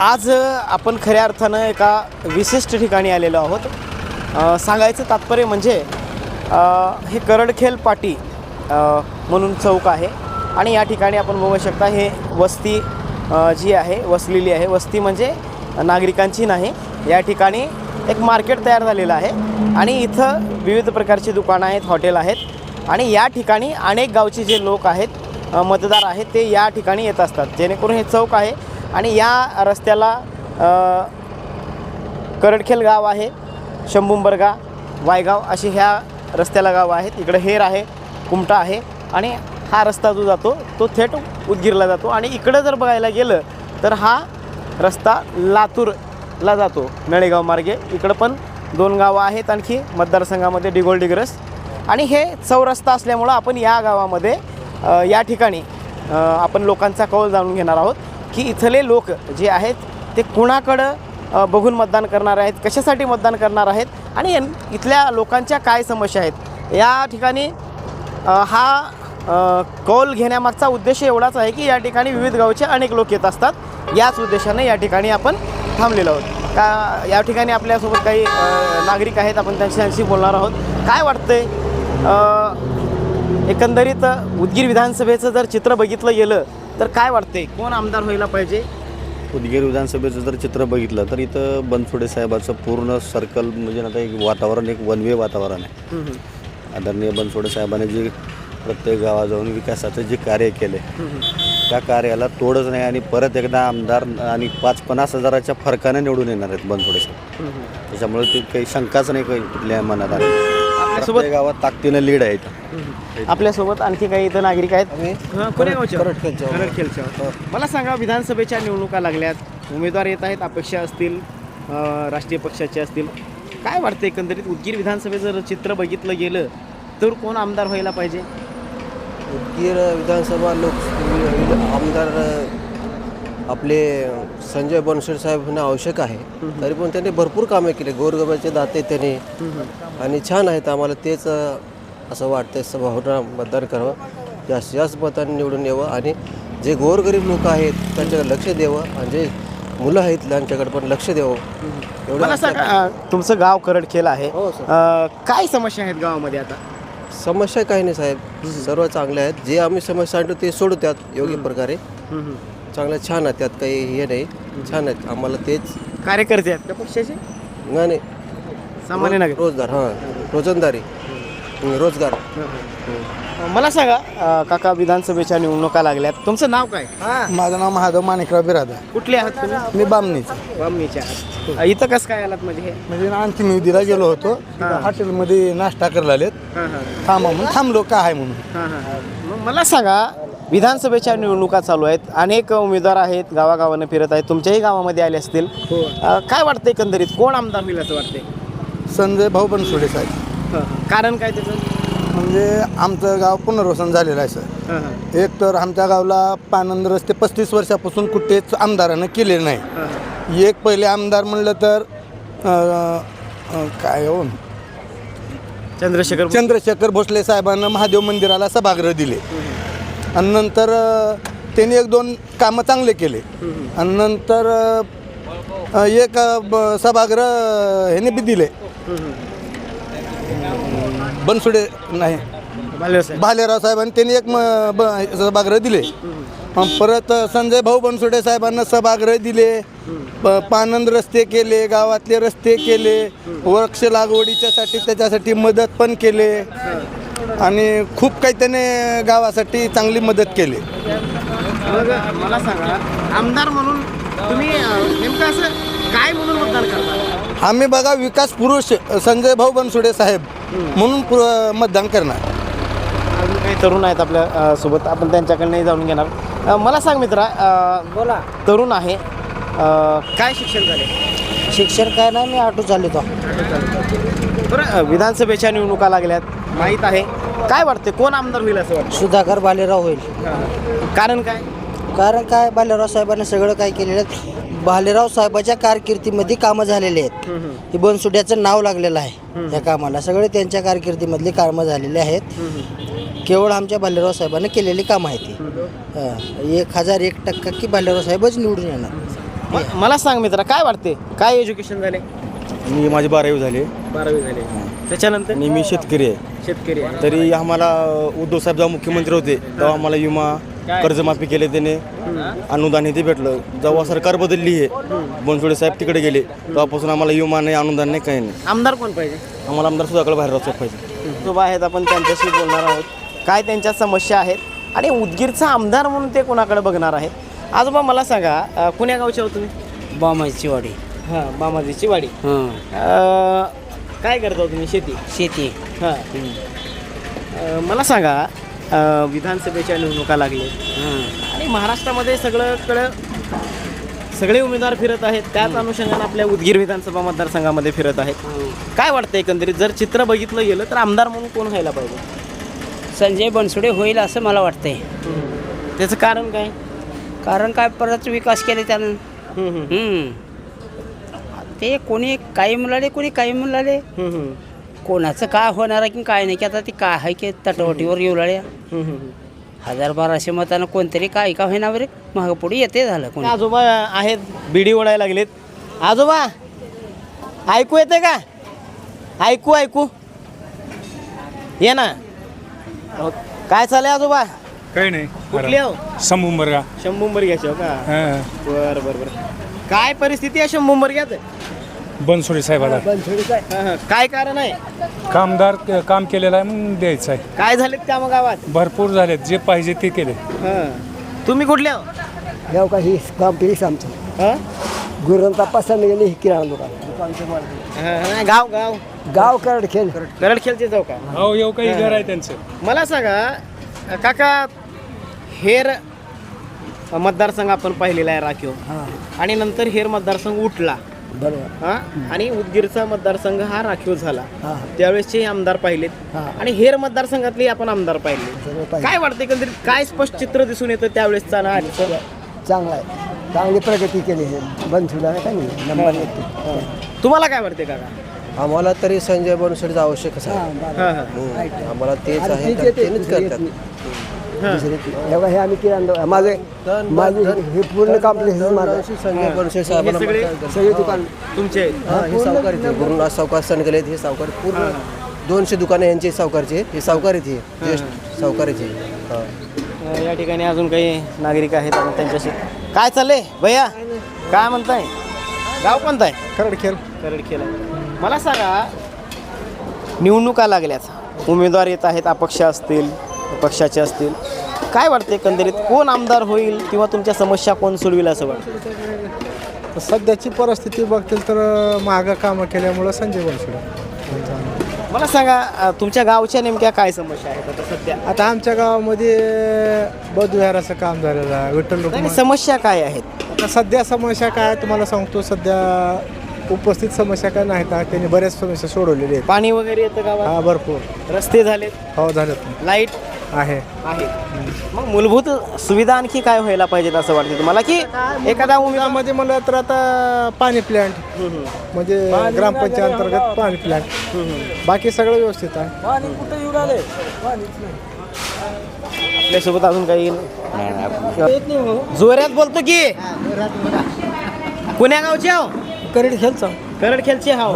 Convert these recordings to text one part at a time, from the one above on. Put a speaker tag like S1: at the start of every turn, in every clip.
S1: आज आपण खऱ्या अर्थानं एका विशिष्ट ठिकाणी आलेलो आहोत. सांगायचं तात्पर्य म्हणजे हे करडखेल पाटी म्हणून चौक आहे. आणि या ठिकाणी आपण बघू शकता हे वस्ती जी आहे वसलेली आहे. वस्ती म्हणजे नागरिकांची नाही या ठिकाणी एक मार्केट तयार झालेलं आहे. आणि इथं विविध प्रकारची दुकानं आहेत हॉटेल आहेत. आणि या ठिकाणी अनेक गावचे जे लोक आहेत मतदार आहेत ते या ठिकाणी येत असतात. जेणेकरून हे चौक आहे. आणि या रस्त्याला करडखेल गाव आहे शंभुंबरगा वायगाव अशी ह्या रस्त्याला गाव आहेत. इकडं हेर आहे कुमटा आहे आणि हा रस्ता जो जातो तो थेट उदगीरला जातो. आणि इकडं जर बघायला गेलं तर हा रस्ता लातूरला जातो नळेगाव मार्गे. इकडं पण दोन गावं आहेत आणखी मतदारसंघामध्ये डिगोल डिग्रस. आणि हे चौरस्ता असल्यामुळं आपण या गावामध्ये या ठिकाणी आपण लोकांचा कौल जाणून घेणार आहोत. की इथले लोक जे आहेत ते कुणाकडं बघून मतदान करणार आहेत कशासाठी मतदान करणार आहेत आणि इथल्या लोकांच्या काय समस्या आहेत? या ठिकाणी हा कौल घेण्यामागचा उद्देश एवढाच आहे की या ठिकाणी विविध गावचे अनेक लोक येत असतात. याच उद्देशाने या ठिकाणी आपण थांबलेलो आहोत. का या ठिकाणी आपल्यासोबत काही नागरिक आहेत आपण त्यांच्याशी बोलणार आहोत. काय वाटतंय? एकंदरीत उदगीर विधानसभेचं जर चित्र बघितलं गेलं तर काय वाटतंय? कोण आमदार व्हायला पाहिजे?
S2: उदगीर विधानसभेचं जर चित्र बघितलं तर इथं बनसोडे साहेबाचं पूर्ण सर्कल म्हणजे आता एक वातावरण एक वन वे वातावरण आहे. आदरणीय बनसोडे साहेबांनी जे प्रत्येक गावात जाऊन विकासाचं जे कार्य केले त्या कार्याला तोडच नाही आणि परत एकदा आमदार आणि पाच पन्नास हजाराच्या फरकाने निवडून येणार आहेत बनसोडे साहेब. त्याच्यामुळे ते काही शंकाच नाही काही कुठल्या मनात आली.
S1: आपल्यासोबत
S2: प्रत्येक गावात ताकदीनं लीड आहे इथं.
S1: आपल्यासोबत आणखी काही इथं नागरिक आहेत? हां, कोण्या गावचे? करडखेलचे आहोत. मला सांगा विधानसभेच्या निवडणुका लागल्यात. उमेदवार येत आहेत अपेक्षा असतील अ, राष्ट्रीय पक्षाचे असतील. काय वाटतं एकंदरीत? उदगीर विधानसभेचं जर चित्र बघितलं गेलं तर कोण आमदार व्हायला पाहिजे?
S3: उदगीर विधानसभा लोक आमदार आपले संजय बनसोडे साहेब होणं आवश्यक आहे. तरी पण त्यांनी भरपूर कामे केले. गोरगबाचे दाते त्यांनी. आणि छान आहेत. आम्हाला तेच असं वाटतं सभावना मतदान करावं. जास्तीत जास्त मतांनी निवडून यावं. आणि जे गोरगरीब लोक आहेत त्यांच्याकडे लक्ष द्यावं. आणि जे मुलं आहेत त्यांच्याकडे पण लक्ष द्यावं. एवढं
S1: मला सांगा अ, तुमचं गाव करडखेल आहे.
S3: हो, सर.
S1: अ, काय समस्या आहेत गावामध्ये आता?
S3: समस्या काही नाही साहेब. सर्व चांगले आहेत. जे आम्ही समस्या आणतो ते सोडवतात योग्य प्रकारे. चांगलं छान आहे त्यात काही हे नाही. छान आहेत. आम्हाला तेच.
S1: कार्यकर्ते आहेत त्या पक्षाचे?
S3: नाही नाही.
S1: सामान्य नागरिक.
S3: रोजगार हां. रोजंदारी. हं, रोजगार.
S1: मला सांगा अ, काका विधानसभेच्या निवडणुका लागल्यात. तुमचं नाव काय?
S4: माझं नाव महादेव माणिकराव बिरादा
S1: कुठले आहात तुम्ही?
S4: मी बामणीचं.
S1: बामणीच्या आहात. अ, इथं कसं काय आलात हे?
S4: म्हणजे आणखी विधीला गेलो होतो. तिथं हॉटेलमध्ये नाश्ता करायला आलेत.
S1: हां हां.
S4: थांबा म्हणून. थांबलो काय आहे म्हणून.
S1: हां हां मग मला सांगा विधानसभेच्या निवडणुका चालू आहेत. अनेक उमेदवार आहेत गावागावानं फिरत आहेत. तुमच्याही गावामध्ये आले असतील. अ, काय वाटतं एकंदरीत? कोण आमदार होईल असं वाटतंय?
S4: संजय भाऊ बनसोडे साहेब.
S1: कारण काय त्याचं?
S4: म्हणजे आमचं गाव पुनर्वसन झालेलं आहे सर.
S1: हां हां.
S4: एक तर आमच्या गावला पानंद रस्ते पस्तीस वर्षापासून कुठेच आमदारानं केलेले नाही. एक पहिले आमदार म्हणलं तर अं, अं, काय हो?
S1: चंद्रशेखर
S4: चंद्रशेखर भोसले साहेबांना महादेव मंदिराला सभागृह दिले. आणि नंतर त्यांनी एक दोन कामं चांगले केले. आणि नंतर एक सभागृह ह्याने बी दिले. बनसुडे नाही.
S1: भालेराव
S4: साहेबांनी त्यांनी एक म- ब- सभागृह दिले. परत संजय भाऊ बनसोडे साहेबांना सभागृह दिले. प- पानंद रस्ते केले गावातले रस्ते केले. वृक्ष लागवडीच्यासाठी त्याच्यासाठी मदत पण केले. आणि खूप काही त्याने गावासाठी चांगली मदत केली.
S1: मग मला सांगा आमदार म्हणून तुम्ही अ, नेमकं असं काय म्हणून मतदान करता?
S4: आम्ही बघा विकास पुरुष संजय भाऊ बनसोडे साहेब म्हणून पु- मतदान करणार.
S1: अजून काही तरुण आहेत आपल्या अ, सोबत आपण त्यांच्याकडनंही जाणून घेणार. अ, मला सांग मित्रा बोला. तरुण आहे अ, काय शिक्षण झाले?
S5: शिक्षण काय नाही मी ऑटो चालवतो
S1: बरं अ, विधानसभेच्या निवडणुका लागल्यात. माहीत आहे. काय वाटते कोण आमदार होईल असं वाटतं
S5: सुधाकर बालेराव होईल.
S1: कारण काय?
S5: कारण काय बालेराव साहेबांनी सगळं काय केलेलं आहे. बालेराव साहेबाच्या कारकिर्दीमध्ये कामं झालेली आहेत. ही बनसुड्याचं नाव लागलेलं आहे या कामाला. सगळे त्यांच्या कारकिर्दीमधली कामं झालेली आहेत. केवळ आमच्या बालेराव साहेबांनी केलेली कामं आहेत ती हां. एक हजार एक टक्का की बालेराव साहेबच निवडून येणार.
S1: म- मला सांग मित्रा काय वाटते काय एज्युकेशन झाले?
S6: मी माझी बारावी झाली.
S1: बारावी झाले. त्याच्यानंतर?
S6: आणि मी शेतकरी आहे.
S1: शेतकरी आहे.
S6: तरी आम्हाला उद्धव साहेब जेव्हा मुख्यमंत्री होते तेव्हा आम्हाला विमा कर्जमाफी केले त्याने. अनुदान ते भेटलं. जेव्हा सरकार बदलली आहे बनसोडे साहेब तिकडे गेले तेव्हापासून आम्हाला विमा नाही अनुदान नाही काही नाही.
S1: आमदार कोण पाहिजे?
S6: आम्हाला आमदार सुद्धा बाहेर राहतो पाहिजे.
S1: उभा आहेत आपण त्यांच्याशी बोलणार आहोत. काय त्यांच्या समस्या आहेत? आणि उदगीरचा आमदार म्हणून ते कोणाकडे बघणार आहेत? आजोबा मला सांगा अं, कुण्या गावचे आहोत तुम्ही?
S7: बामाची वाडी
S1: हां बामाजीची वाडी
S7: हां.
S1: काय करता हो तुम्ही? शेती?
S7: शेती.
S1: हां. अं, मला सांगा अं, विधानसभेच्या निवडणुका लागले आणि महाराष्ट्रामध्ये सगळंकडं सगळे उमेदवार फिरत आहेत. त्याच अनुषंगाने आपल्या उदगीर विधानसभा मतदारसंघामध्ये फिरत आहेत. काय वाटतं एकंदरीत? जर चित्र बघितलं गेलं तर आमदार म्हणून कोण व्हायला पाहिजे?
S8: संजय बनसोडे होईल असं मला वाटतंय.
S1: त्याचं कारण काय?
S8: कारण काय? परत विकास केले त्यानं.
S1: हम्म, हम्म,
S8: हम्म. ते कोणी काही म्हणाले कोणी काही म्हणाले कोणाचं काय होणार आहे की काय नाही की आता ती काय आहे की तटवटीवर येऊ लागल्या. हजार बाराशे मतानं कोणतरी काय का होईना बरे. महागपुढे येते झालं कोणी.
S1: आजोबा आहेत बिडी ओढायला लागलेत. आजोबा ऐकू येते का? ऐकू ऐकू. ये ना. अहो, काय चालय आजोबा?
S4: काही नाही
S1: कुठली हो
S4: संभुंबरगा
S1: शंभूंबर घ्यायचे हो का?
S4: हां.
S1: बर बर बर. काय परिस्थिती आहे शंभूंबर घ्याच
S4: बनसोडे साहेबाला
S1: काय कारण आहे?
S4: कामदार क- काम केलेलं आहे म्हणून द्यायचं आहे.
S1: काय झालेत त्या मग गावात
S4: भरपूर झालेत जे पाहिजे ते केले.
S1: हं. तुम्ही कुठल्या हो?
S7: गाव काही काम पिढीस आमचं.
S1: हं?
S7: गुरुंचा पसंत गेली ही किराणा दुकान.
S1: हं, गाव गाव.
S7: गाव करड खेळ
S1: करडखेलचे जाऊ का?
S4: हो येऊ काही घर आहे त्यांचं.
S1: मला सांगा काका हेर मतदारसंघ आपण पाहिलेला आहे राखीव. आणि नंतर हेर मतदारसंघ उठला.
S7: बरोबर.
S1: हा? आणि उदगीरचा मतदारसंघ हा राखीव झाला. त्यावेळेसचे आमदार पाहिलेत. आणि हेर मतदारसंघातले आपण आमदार पाहिले. काय वाटतं एकंदरीत? काय स्पष्ट चित्र दिसून येतं आजचं?
S7: चांगला आहे. चांगली प्रगती केली आहे काही नंबर
S1: तुम्हाला काय वाटते काका?
S3: आम्हाला तरी संजय बनसोडेचं आहे.
S1: हा, हा.
S3: हम्म. आम्हाला तेच आहे
S7: एवढा हे आम्ही किराणा माझे माझे हे पूर्ण कॉम्प्लेक्स माझं
S3: संजय बनसोडे साहेबांना
S1: हे
S7: सगळे- दुकान.
S1: तुमचे.
S3: हा, हे सावकार इथे गुरुनाथ सावकार सनगले हे सावकार पूर्ण दोनशे दुकानं यांचे सावकारचे आहेत. हे सावकार इथे ज्येष्ठ सावकारीचे हा.
S1: अ, या ठिकाणी अजून काही नागरिक आहेत आपण त्यांच्याशी काय चाललंय भैया? काय म्हणताय? गाव कोणतं आहे?
S9: करडखेल
S1: करडखेल. मला सांगा निवडणुका लागल्यात. उमेदवार येत आहेत अपक्ष असतील. पक्षाचे असतील. काय वाटते एकंदरीत? कोण आमदार होईल किंवा तुमच्या समस्या कोण सोडविल असं वाटतं?
S10: सध्याची परिस्थिती बघतील तर महागा कामं केल्यामुळं संजय बनसोडे
S1: मला सांगा अ, तुमच्या गावच्या नेमक्या काय समस्या आहेत आता सध्या?
S10: आता आमच्या गावामध्ये बौद्धविहाराचं काम झालेलं आहे. विठ्ठल रुक्मिणी
S1: नाही, समस्या काय आहेत?
S10: आता सध्या समस्या काय आहे तुम्हाला सांगतो सध्या उपस्थित समस्या काय नाहीत. हा. त्यांनी बऱ्याच समस्या सोडवलेल्या आहेत.
S1: पाणी वगैरे येतं गावात?
S10: हा भरपूर.
S1: रस्ते झालेत?
S10: हो झालेत.
S1: लाइट?
S10: आहे.
S1: आहे. मग मूलभूत सुविधा आणखी काय व्हायला पाहिजेत असं वाटतं तुम्हाला? की एखादा उमेदवार
S10: त्यामध्ये म्हणलं तर आता पाणी प्लॅन्ट म्हणजे ग्रामपंचायत अंतर्गत पाणी प्लॅन्ट बाकी सगळं व्यवस्थित आहे.
S1: आपल्यासोबत अजून काही जोऱ्यात बोलतो की. कुण्या गावचे हो
S7: करड खेळचा
S1: करडखेलचे हो.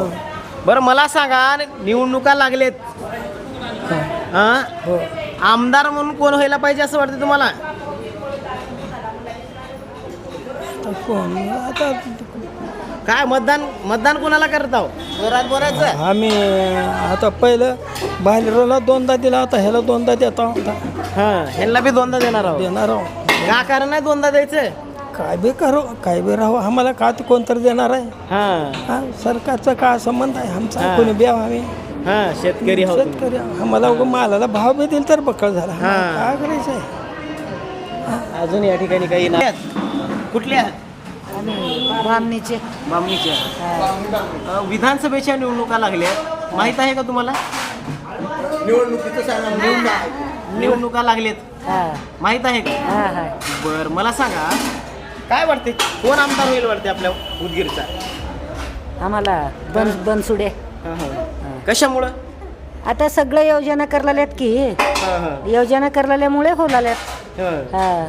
S1: बरं मला सांगा निवडणुका लागलेत. हा. आमदार म्हणून कोण व्हायला पाहिजे असं वाटतं तुम्हाला? काय मतदान मतदान कोणाला करता हो? जोरात बोलायचं.
S7: आम्ही आता पहिलं बाहेरला दोनदा दिला आता ह्याला दोनदा देता
S1: हा ह्यांना बी दोनदा देणार आहोत
S7: देणार आहो.
S1: का कारण नाही दोनदा द्यायचं?
S7: काय बी करो काय बी राहू आम्हाला का कोणतरी देणार आहे?
S1: हा.
S7: हा सरकारचा काय संबंध आहे?
S1: हा.
S7: आमचा कोणी ब्याव आम्ही.
S1: हा शेतकरी हो तुम्ही.
S7: उगा मालाला भाव बी दिल तर बक्कळ झाला.
S1: हा.
S7: काय करायचं आहे?
S1: अजून या ठिकाणी काही नाही कुठल्या
S11: बामणीचे.
S1: मामणीच्या अ, विधानसभेच्या निवडणुका लागल्या. माहीत आहे का तुम्हाला? निवडणुका लागलेत.
S11: हा.
S1: माहीत आहे का?
S11: हा हा.
S1: बर मला सांगा काय वाटते कोण आमदार होईल वाटते आपल्या उदगीरचा?
S11: आम्हाला बन बनसुडे.
S1: कशामुळं?
S11: आता सगळं योजना करलेल्यात की. योजना करलेल्यामुळे होलाल्यात हा.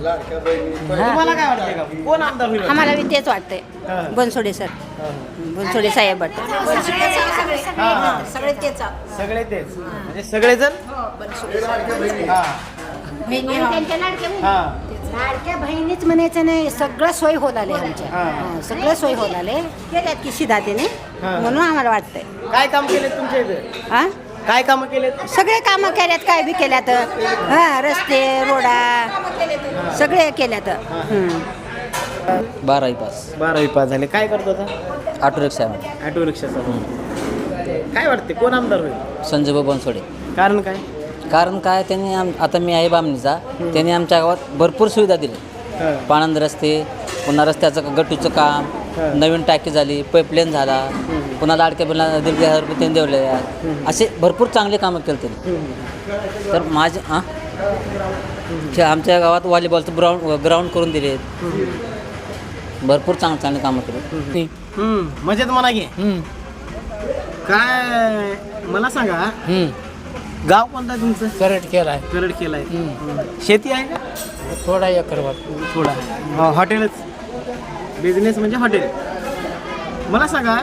S1: तुम्हाला काय वाटते? का कोण आमदार होईल? वाटते?
S12: आम्हाला बी तेच वाटतंय.
S11: बनसोडे सर. बनसोडे साहेब सगळे तेच.
S1: सगळे तेच. म्हणजे सगळेजण? हां.
S11: लाडक्या बहिणीच म्हणायचं नाही सगळं सोय होत आले आमच्या. हां, सगळं सोय होत आले केल्यात की शिदातीने? म्हणून आम्हाला वाटतंय.
S1: काय काम केले तुमच्या इथे?
S11: हा
S1: काय कामं केलेत?
S11: सगळे कामं केल्यात काय बी केल्यात. हा रस्ते रोडा सगळे केल्यात. हं.
S13: बारावी पास.
S1: बारावी पास झाले. काय करतो आता
S13: ऑटो रिक्षा
S1: ऑटो रिक्षा चालवतो काय वाटते कोण आमदार होईल?
S13: संजय बाबा बनसोडे
S1: कारण काय?
S13: कारण काय त्यांनी आम आता मी आहे बामणीचा. त्यांनी आमच्या गावात भरपूर सुविधा दिल्या. पाणंद रस्ते पुन्हा रस्त्याचं गटूचं काम नवीन टाकी झाली पाईपलाईन झाला पुन्हा लाडक्या बिला दीड हजार रुपये त्यांनी दिले असे भरपूर चांगले कामं केले त्यांनी. तर माझे हां? ते आमच्या गावात व्हॉलीबॉलचं ग्राउंड ग्राउंड करून दिले भरपूर चांगले चांगले कामं केले.
S1: मजेत म्हणा घे काय मला सांगा गाव कोणतं आहे तुमचं
S14: करट केलाय
S1: करड केलाय शेती आहे का
S14: थोडा एकरवर.
S1: थोडा. हा, हॉटेलच. बिझनेस म्हणजे हॉटेल. मला सांगा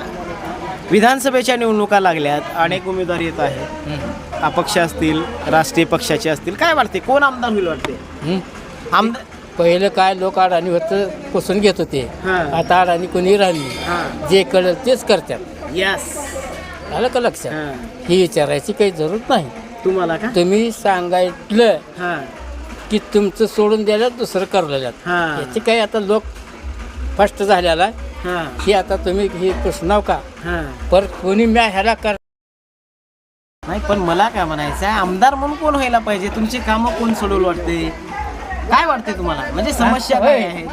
S1: विधानसभेच्या निवडणुका लागल्यात अनेक उमेदवार येत आहेत. अपक्ष असतील राष्ट्रीय पक्षाचे असतील काय वाटते कोण आमदार होईल वाटते आमदार
S14: पहिलं काय लोक अडाणी होतं पुसून घेत होते.
S1: हां.
S14: आता अडाणी कोणी राहिली
S1: हां.
S14: जे कळलं तेच करतात.
S1: यस
S14: आलं का लक्षात? ही. विचारायची काही जरूर नाही.
S1: तुम्हाला का?
S14: तुम्ही सांगायलं
S1: हां.
S14: की तुमचं सोडून द्यायला दुसरं करलेलं.
S1: हां.
S14: याची काही आता लोक फस्ट झालेला.
S1: हां.
S14: ही आता तुम्ही ही पुसणाव का?
S1: हां.
S14: पर कोणी म्या ह्याला कर
S1: नाही पण मला काय म्हणायचं आहे आमदार म्हणून कोण व्हायला पाहिजे? तुमची कामं कोण सोडवलं वाटते? काय वाटते तुम्हाला? म्हणजे समस्या काय आहे?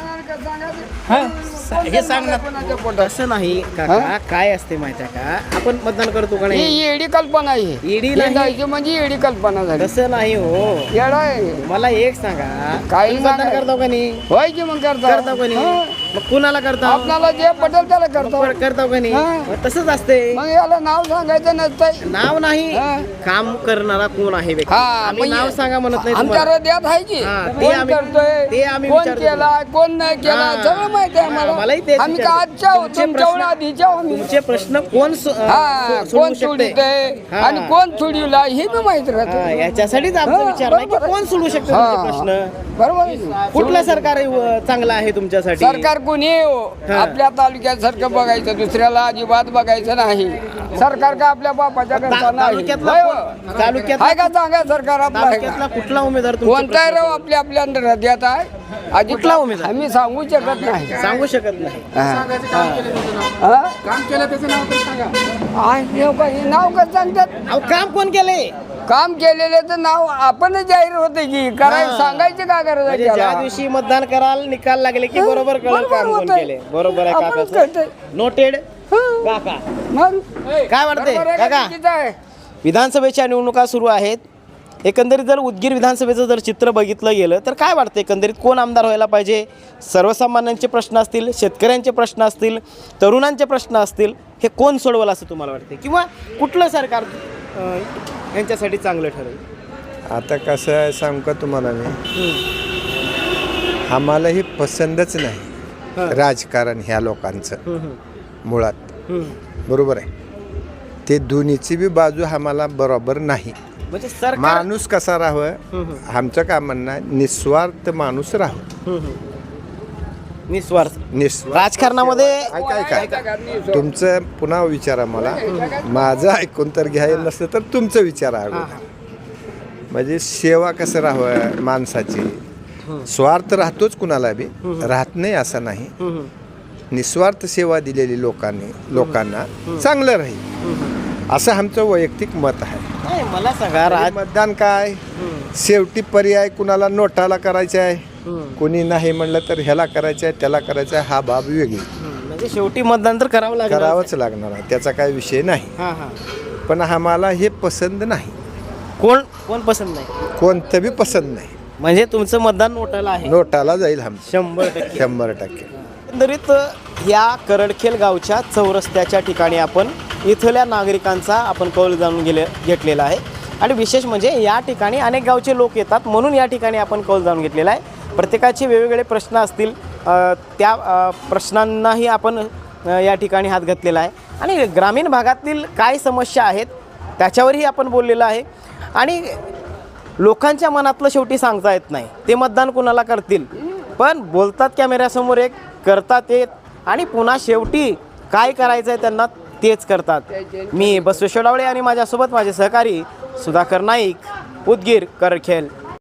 S14: हं? हे सांगणार
S1: असं नाही काका. काय असते माहिती आहे का? आपण मतदान करतो का नाही?
S14: येडी कल्पना आहे.
S1: ईडी नाही?
S14: म्हणजे येडी कल्पना झाली.
S1: तसं नाही हो.
S14: येडा आहे.
S1: मला एक सांगा.
S14: काही
S1: तुम्ही मतदान
S14: सांगा.
S1: करतो का नाही?
S14: होय की मग करता?
S1: करतो का नाही? मग कुणाला करता
S14: आपल्याला जे पटेल त्याला करतो
S1: करतो का नाही
S14: हां.
S1: मग तसंच असते
S14: मग याला नाव सांगायचं नसतंय
S1: नाव नाही
S14: हां.
S1: काम करणारा कोण आहे व्यक्ती
S14: हा,
S1: आम्ही नाव सांगा म्हणत नाही
S14: आमच्या
S1: तुम्हाला.
S14: हृदयात आहे की
S1: हा, ते
S14: कोण
S1: आम्ही-
S14: करतोय
S1: आम्ही
S14: कोण
S1: विचारतो.
S14: केला कोण नाही केला
S1: हा.
S14: सगळं माहिती आहे
S1: हा, मलाही
S14: आम्हाला आम्ही का
S1: विचारतो.
S14: आजच्या
S1: तुमचे
S14: तुमच्या
S1: प्रश्न-
S14: आधीच्या आम्ही
S1: तुमचे प्रश्न कोण सो-
S14: हा
S1: सो- सोडवू
S14: कोण
S1: शकते?
S14: सोडित
S1: हा.
S14: आणि कोण सोडिवला हे बी माहीत
S1: हा,
S14: राहत
S1: याच्यासाठीच आमचा
S14: हा,
S1: विचार नाही की
S14: बरोबर आहे.
S1: कोण सोडू शकते
S14: हा.
S1: तुमचे प्रश्न
S14: बरोबर आहे?
S1: कुठलं सरकार अं, चांगलं आहे तुमच्यासाठी
S14: सरकार कोणी येवो,
S1: हा.
S14: आपल्या तालुक्यासारखं बघायचं दुसऱ्याला अजिबात बघायचं नाही. सरकार का आपल्या बापाच्या
S1: ता-
S14: घरचा नाही?
S1: तालुक्यातला
S14: होय.
S1: कोण-
S14: हो.
S1: तालुक्यातला-
S14: आहे का सांगा सरकार आपलं? आहे का?
S1: तालुक्यातला कुठला उमेदवार तुमचे
S14: कोणताही राव आपल्या आपल्या हृदयात आहे अजिबात
S1: कुठला उमेदवार?
S14: आम्ही सांगू शकत नाही.
S1: सांगू शकत नाही.
S14: काम केलं त्याचं नाव सांगा. नाव कसं सांगतात?
S1: अहो काम कोण केलंय?
S14: काम केलेल्याचं नाव आपणच जाहीर होते की करायला
S1: हा.
S14: सांगायचं का
S1: म्हणजे
S14: करायचं
S1: ज्या
S14: त्याला?
S1: दिवशी मतदान कराल निकाल लागले की बरोबर कळेल
S14: बरोबर
S1: काम कोण
S14: होतंय.
S1: केले बरोबर आहे
S14: आपणच
S1: काका
S14: कळतंय.
S1: नोटेड
S14: हं.
S1: काका
S14: मग
S1: काय वाटतंय
S14: बरोबर आहे का
S1: काका
S14: चुकीचं आहे?
S1: विधानसभेच्या निवडणुका सुरू आहेत एकंदरीत जर उदगीर विधानसभेचं जर चित्र बघितलं गेलं तर काय वाटतं एकंदरीत कोण आमदार व्हायला पाहिजे सर्वसामान्यांचे प्रश्न असतील शेतकऱ्यांचे प्रश्न असतील तरुणांचे प्रश्न असतील हे कोण सोडवलं असं तुम्हाला वाटते किंवा कुठलं सरकार अं, यांच्यासाठी चांगलं ठरेल.
S15: आता कसं आहे सांगू का तुम्हाला मी? आम्हाला ही पसंतच नाही राजकारण ह्या लोकांचं. मुळात. बरोबर आहे. ते दोन्हीची बी बाजू आम्हाला बरोबर नाही.
S1: म्हणजे सरकार
S15: माणूस कसा राहावं? आमचं काय म्हणणं आहे निस्वार्थ माणूस राहावं.
S1: निस्वार्थ.
S15: निस्वार्थ.
S1: राजकारणामध्ये
S15: ऐका ऐका तुमचं पुन्हा विचारा मला. माझं ऐकून तर घ्यायला नसतं तर तुमचं विचारा अगोदर. म्हणजे सेवा कसं राहावं माणसाची? स्वार्थ राहतोच कुणाला बी. राहत नाही असं नाही. निस्वार्थ सेवा दिलेली लोकांनी लोकांना चांगलं राहील. असं आमचं वैयक्तिक मत आहे.
S1: मला सांगा
S15: मतदान काय? शेवटी पर्याय कुणाला नोटाला करायचा आहे? कोणी नाही म्हणलं तर ह्याला करायचं आहे त्याला करायचं आहे हा बाब वेगळी.
S1: म्हणजे शेवटी मतदान तर करावं लागेल
S15: करावंच लागणार. आहे त्याचा काही विषय नाही.
S1: हां हां.
S15: पण आम्हाला हे पसंत नाही.
S1: कोण कोण पसंत नाही?
S15: कोणतं बी पसंत नाही.
S1: म्हणजे तुमचं मतदान नोटाला आहे.
S15: नोटाला जाईल
S1: शंभर टक्के.
S15: शंभर टक्के.
S1: एकंदरीत या करडखेल गावच्या चौरस्त्याच्या ठिकाणी आपण इथल्या नागरिकांचा आपण कौल जाणून गेले घेतलेला आहे. आणि विशेष म्हणजे या ठिकाणी अनेक गावचे लोक येतात म्हणून या ठिकाणी आपण कौल जाणून घेतलेला आहे. प्रत्येकाचे वेगवेगळे प्रश्न असतील. त्या प्रश्नांनाही आपण या ठिकाणी हात घातलेला आहे. आणि ग्रामीण भागातील काय समस्या आहेत त्याच्यावरही आपण बोललेलं आहे. आणि लोकांच्या मनातलं शेवटी सांगता येत नाही. ते मतदान कुणाला करतील? पण बोलतात कॅमेऱ्यासमोर एक करतात येत आणि पुन्हा शेवटी काय करायचं आहे त्यांना तेच करतात. मी बसवेश्वर डावळे आणि माझ्यासोबत माझे सहकारी सुधाकर नाईक उदगीर करखेल.